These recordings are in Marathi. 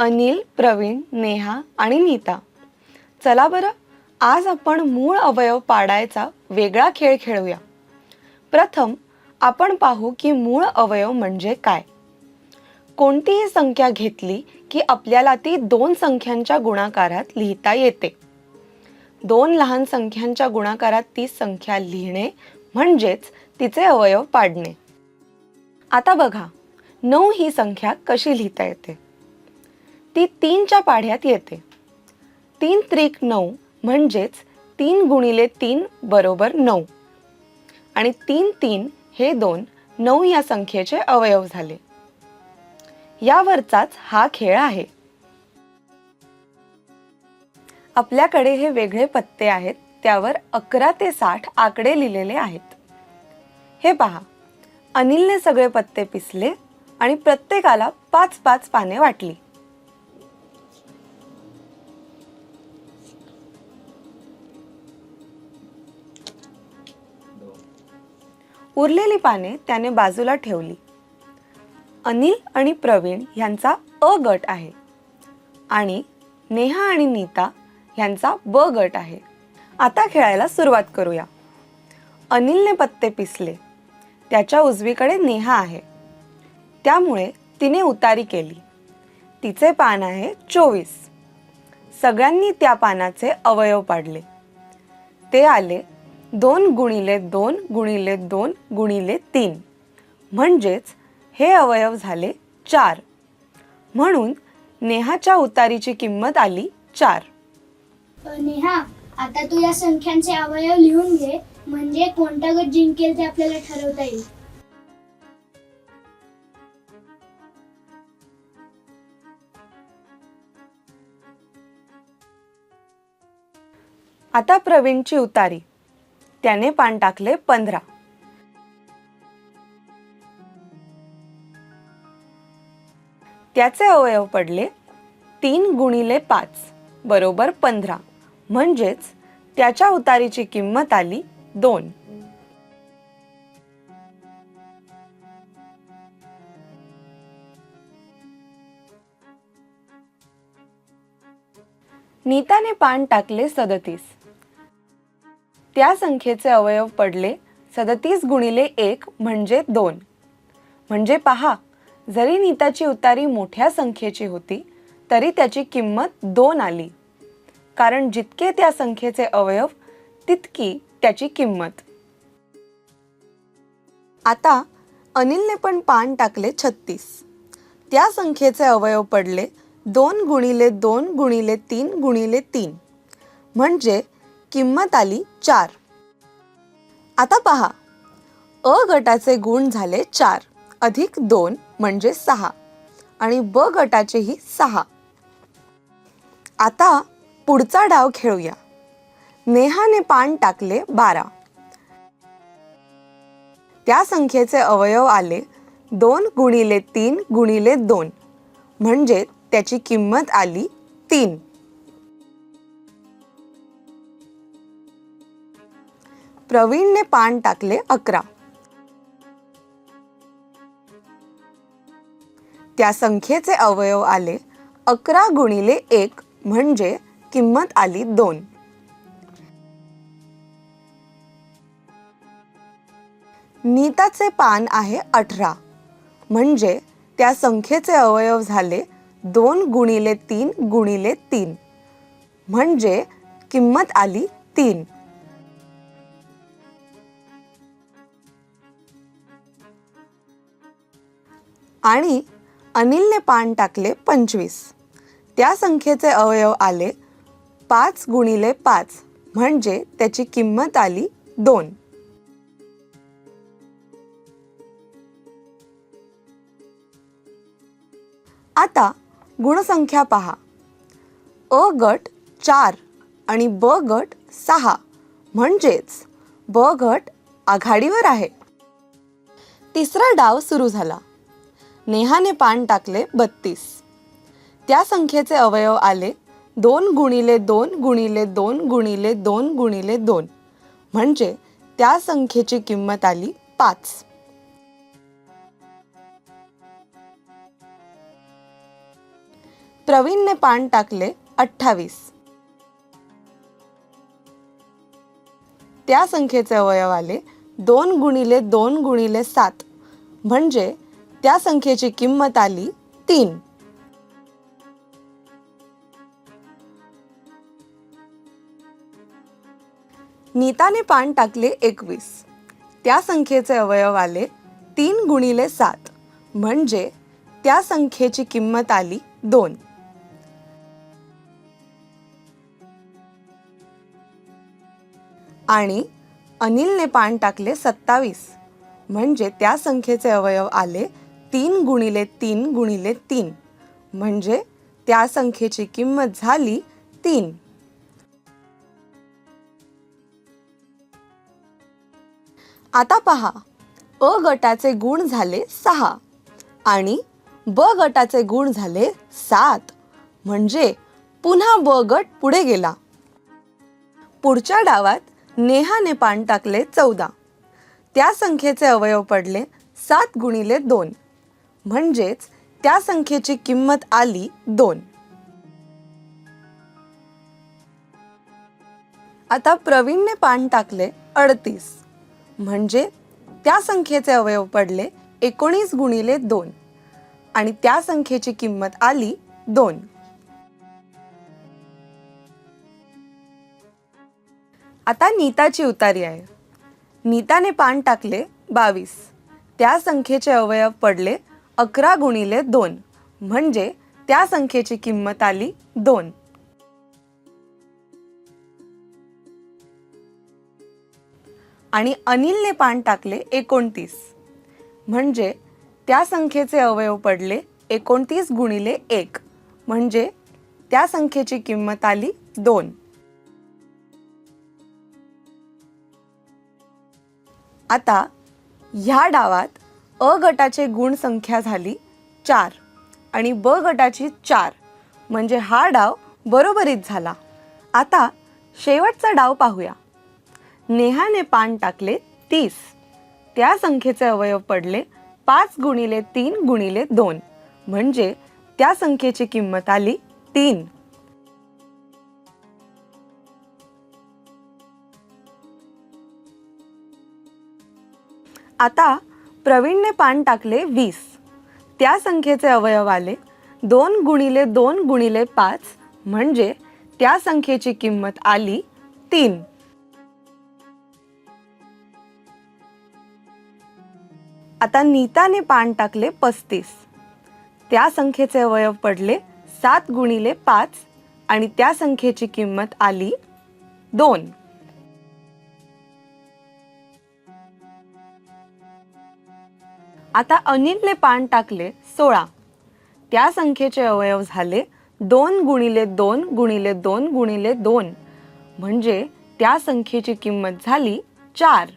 अनिल प्रवीण नेहा आणि नीता. चला बरं आज आपण मूळ अवयव पाडायचा वेगळा खेळ खेळूया. प्रथम आपण पाहू की मूळ अवयव म्हणजे काय. कोणतीही संख्या घेतली की आपल्याला ती दोन संख्यांच्या गुणाकारात लिहिता येते. दोन लहान संख्यांच्या गुणाकारात ती संख्या लिहिणे म्हणजेच तिचे अवयव पाडणे. आता बघा नऊ ही संख्या कशी लिहिता येते. ती तीनच्या पाढ्यात येते. तीन त्रिक नऊ म्हणजेच तीन गुणिले तीन बरोबर नऊ. आणि तीन तीन हे दोन नऊ या संख्येचे अवयव झाले. यावरचाच हा खेळ आहे. आपल्याकडे हे वेगळे पत्ते आहेत त्यावर अकरा ते साठ आकडे लिहिलेले आहेत. हे पहा. अनिलने सगळे पत्ते पिसले आणि प्रत्येकाला पाच पाच पाने वाटली. उरलेली पाने त्याने बाजूला ठेवली. अनिल आणि प्रवीण यांचा अ गट आहे आणि नेहा आणि नीता यांचा ब गट आहे. आता खेळायला सुरुवात करूया. अनिलने पत्ते पिसले. त्याच्या उजवीकडे नेहा आहे. त्यामुळे तिने उतारी केली. तिचे पान आहे चोवीस. सगळ्यांनी त्या पानाचे अवयव पाडले. ते आले दोन गुणिले दोन गुणिले दोन गुणिले तीन. म्हणजेच हे अवयव झाले चार. म्हणून नेहाच्या उतारीची किंमत आली चार. नेहा आता तू या संख्यांचे अवयव लिहून घे. म्हणजे कोणता गट जिंकेल ते आपल्याला ठरवता येईल. आता प्रवीणची उतारी. त्याने पान टाकले पंधरा. त्याचे अवयव पडले तीन गुणिले पाच बरोबर पंधरा. म्हणजेच त्याच्या उतारीची किंमत आली दोन. नीताने पान टाकले सदतीस. त्या संख्येचे अवयव पडले सदतीस गुणिले एक म्हणजे दोन. म्हणजे पहा जरी नीताची उतारी मोठ्या संख्येची होती तरी त्याची किंमत दोन आली. कारण जितके त्या संख्येचे अवयव तितकी त्याची किंमत. आता अनिलने पण पान टाकले छत्तीस. त्या संख्येचे अवयव पडले दोन गुणिले दोन गुणिले तीन गुणिले तीन. म्हणजे किंमत आली चार. आता पहा. अ गटाचे गुण झाले चार अधिक दोन म्हणजे सहा आणि ब गटाचेही सहा. आता पुढचा डाव खेळूया. नेहाने पान टाकले बारा. त्या संख्येचे अवयव आले दोन गुणिले तीन गुणिले दोन म्हणजे त्याची किंमत आली तीन. प्रवीणने पान टाकले अकरा. त्या संख्येचे अवयव आले अकरा गुणिले एक म्हणजे किंमत आली दोन. नीताचे पान आहे अठरा. म्हणजे त्या संख्येचे अवयव झाले दोन गुणिले तीन गुणिले तीन. म्हणजे किंमत आली तीन. आणि अनिलने पान टाकले पंचवीस. त्या संख्येचे अवयव आले पाच गुणिले पाच म्हणजे त्याची किंमत आली दोन. आता गुणसंख्या पहा. अ गट चार आणि ब गट सहा म्हणजेच ब गट आघाडीवर आहे. तिसरा डाव सुरू झाला. नेहाने पान टाकले बत्तीस. त्या संख्येचे अवयव आले दोन गुणिले दोन गुणिले दोन गुणिले दोन गुणिले दोन. म्हणजे त्या संख्येची किंमत आली पाच. प्रवीणने पान टाकले अठ्ठावीस. त्या संख्येचे अवयव आले दोन गुणिले दोन गुणिले सात. म्हणजे त्या संख्येची किंमत आली तीन. नीताने पान टाकले एकवीस. त्या संख्येचे अवयव आले तीन गुणिले सात. म्हणजे त्या संख्येची किंमत आली दोन. आणि अनिलने पान टाकले सत्तावीस. म्हणजे त्या संख्येचे अवयव आले तीन गुणिले तीन गुणिले तीन. म्हणजे त्या संख्येची किंमत झाली तीन. आता पहा अ गटाचे गुण झाले सहा आणि ब गटाचे गुण झाले सात. म्हणजे पुन्हा ब गट पुढे गेला. पुढच्या डावात नेहाने पान टाकले चौदा. त्या संख्येचे अवयव पडले सात गुणिले दोन. म्हणजेच त्या संख्येची किंमत आली दोन. आता प्रवीणने पान टाकले अडतीस. म्हणजे त्या संख्येचे अवयव पडले एकोणीस गुणिले दोन. आणि त्या संख्येची किंमत आली दोन. आता नीताची उतारी आहे. नीताने पान टाकले बावीस. त्या संख्येचे अवयव पडले अकरा गुणिले दोन. म्हणजे त्या संख्येची किंमत आली दोन. आणि अनिलने पान टाकले एकोणतीस. म्हणजे त्या संख्येचे अवयव पडले एकोणतीस गुणिले एक. म्हणजे त्या संख्येची किंमत आली दोन. आता ह्या डावात अ गटाचे गुण संख्या झाली चार आणि ब गटाची चार. म्हणजे हा डाव बरोबरीत झाला. आता शेवटचा डाव पाहूया. नेहाने पान टाकले तीस. त्या संख्येचे अवयव पडले पाच गुणिले तीन गुणिले दोन. म्हणजे त्या संख्येची किंमत आली तीन. आता प्रवीणने पान टाकले वीस. त्या संख्येचे अवयव आले. दोन गुणिले दोन गुणिले पाच म्हणजे त्या संख्येची किंमत आली तीन. आता नीताने पान टाकले पस्तीस. त्या संख्येचे अवयव पडले सात गुणिले पाच आणि त्या संख्येची किंमत आली दोन. आता अनिलने पान टाकले सोळा. त्या संख्येचे अवयव झाले दोन गुणिले दोन गुणिले दोन गुणिले दोन. म्हणजे त्या संख्येची किंमत झाली चार.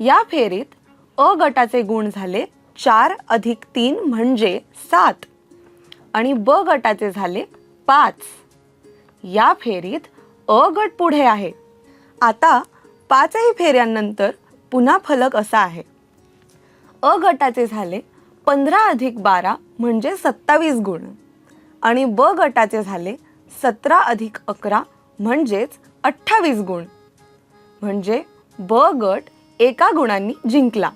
या फेरीत अ गटाचे गुण झाले चार अधिक तीन म्हणजे सात आणि ब गटाचे झाले पाच. या फेरीत अ गट पुढे आहे. आता पाचही फेऱ्यांनंतर पुन्हा फलक असा आहे. अ गटाचे झाले पंधरा अधिक बारा म्हणजे सत्तावीस गुण. आणि ब गटाचे झाले सतरा अधिक अकरा म्हणजेच अठ्ठावीस गुण. म्हणजे ब गट एका गुणांनी जिंकला.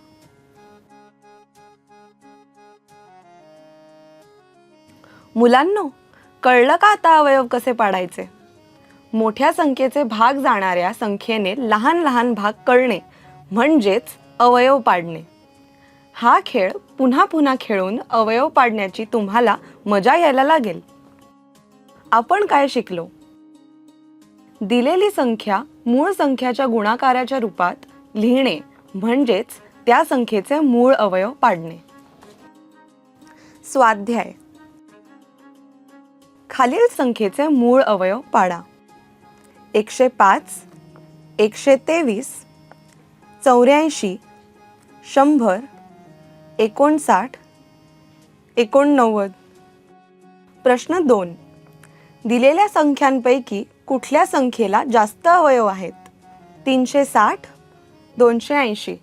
मुलांनो कळलं का आता अवयव कसे पाडायचे? मोठ्या संख्येचे भाग जाणाऱ्या संख्येने लहान लहान भाग कळणे म्हणजेच अवयव पाडणे. हा खेळ पुन्हा पुन्हा खेळून अवयव पाडण्याची तुम्हाला मजा यायला लागेल. आपण काय शिकलो? दिलेली संख्या मूळ संख्याच्या गुणाकाराच्या रूपात लिहिणे म्हणजेच त्या संख्येचे मूळ अवयव पाडणे. स्वाध्याय. खालील संख्येचे मूळ अवयव पाडा. एकशे पाच एकशे तेवीस चौऱ्याऐंशी शंभर एकोणसाठ एकोणनव्वद. प्रश्न दोन. दिलेल्या संख्यांपैकी कुठल्या संख्येला जास्त अवयव आहेत? तीनशे साठ दोनशे ऐंशी.